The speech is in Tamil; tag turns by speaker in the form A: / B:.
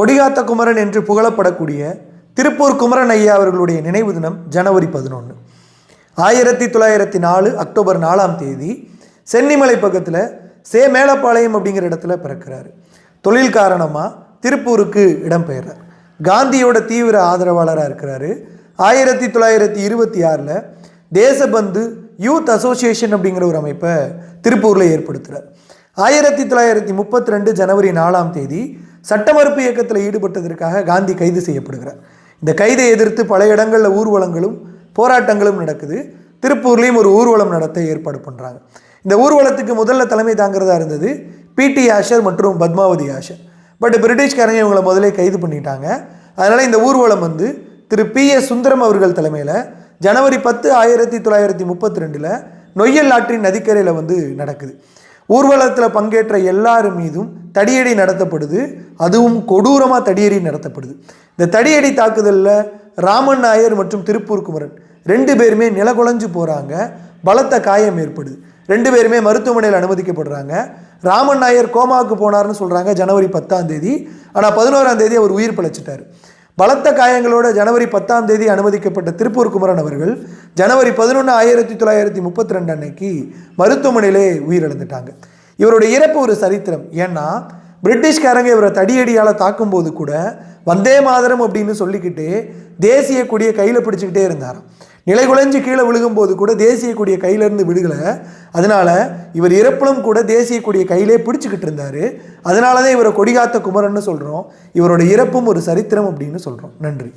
A: கொடிகாத்த குமரன் என்று புகழப்படக்கூடிய திருப்பூர் குமரன் ஐயா அவர்களுடைய நினைவு தினம் ஜனவரி பதினொன்று ஆயிரத்தி தொள்ளாயிரத்தி நாலு அக்டோபர் நாலாம் தேதி சென்னிமலை பக்கத்தில் சே மேலப்பாளையம் அப்படிங்கிற இடத்துல பிறக்கிறாரு. தொழில் காரணமாக திருப்பூருக்கு இடம்பெயர்றார். காந்தியோட தீவிர ஆதரவாளராக இருக்கிறாரு. ஆயிரத்தி தொள்ளாயிரத்தி இருபத்தி ஆறில் தேசபந்து யூத் அசோசியேஷன் அப்படிங்கிற ஒரு அமைப்பை திருப்பூரில் ஏற்படுத்துகிறார் ஆயிரத்தி தொள்ளாயிரத்தி முப்பத்தி ரெண்டு ஜனவரி நாலாம் தேதி சட்ட மறுப்பு இயக்கத்தில் ஈடுபட்டதற்காக காந்தி கைது செய்யப்படுகிறார். இந்த கைதை எதிர்த்து பல இடங்களில் ஊர்வலங்களும் போராட்டங்களும் நடக்குது. திருப்பூர்லேயும் ஒரு ஊர்வலம் நடத்த ஏற்பாடு பண்ணுறாங்க இந்த ஊர்வலத்துக்கு முதல்ல தலைமை தாங்கிறதா இருந்தது பிடி ஆஷர் மற்றும் பத்மாவதி ஆஷர். பட் பிரிட்டிஷ்காரங்க இவங்களை முதலே கைது பண்ணிட்டாங்க. அதனால் இந்த ஊர்வலம் வந்து திரு பி எஸ் சுந்தரம் அவர்கள் தலைமையில் ஜனவரி பத்து ஆயிரத்தி தொள்ளாயிரத்தி முப்பத்தி ரெண்டில் நொய்யல் ஆற்றின் நதிக்கரையில் வந்து நடக்குது. ஊர்வலத்தில் பங்கேற்ற எல்லார் மீதும் தடியடி நடத்தப்படுது. அதுவும் கொடூரமாக தடியடி நடத்தப்படுது. இந்த தடியடி தாக்குதலில் ராமன் நாயர் மற்றும் திருப்பூர் குமரன் ரெண்டு பேருமே நிலகுலைஞ்சு போகிறாங்க பலத்த காயம் ஏற்படுது. ரெண்டு பேருமே மருத்துவமனையில் அனுமதிக்கப்படுறாங்க. ராமன் நாயர் கோமாவுக்கு போனார்னு சொல்கிறாங்க ஜனவரி பத்தாம் தேதி. ஆனால் பதினோராம் தேதி அவர் உயிர் பிழைச்சிட்டார். பலத்த காயங்களோட ஜனவரி பத்தாம் தேதி அனுமதிக்கப்பட்ட திருப்பூர் குமரன் அவர்கள் ஜனவரி பதினொன்று ஆயிரத்தி தொள்ளாயிரத்தி முப்பத்தி ரெண்டு அன்னைக்கு மருத்துவமனையிலே உயிரிழந்துட்டாங்க. இவருடைய இறப்பு ஒரு சரித்திரம். ஏன்னா பிரிட்டிஷ்காரங்க இவரை தடியடியால் தாக்கும்போது கூட வந்தே மாதரம் அப்படின்னு சொல்லிக்கிட்டு தேசிய கொடியை கையில் பிடிச்சிக்கிட்டே இருந்தாராம். நிலைகுலைஞ்சு கீழே விழுகும்போது கூட தேசிய கொடியை கையிலேருந்து விடுகலை அதனால இவர் இறப்பிலும் கூட தேசிய கொடியை கையிலே பிடிச்சிக்கிட்டு இருந்தார். அதனால தான் இவரை கொடிகாத்த குமரன்னு சொல்கிறோம் இவரோட இறப்பும் ஒரு சரித்திரம் அப்படின்னு சொல்கிறோம் நன்றி.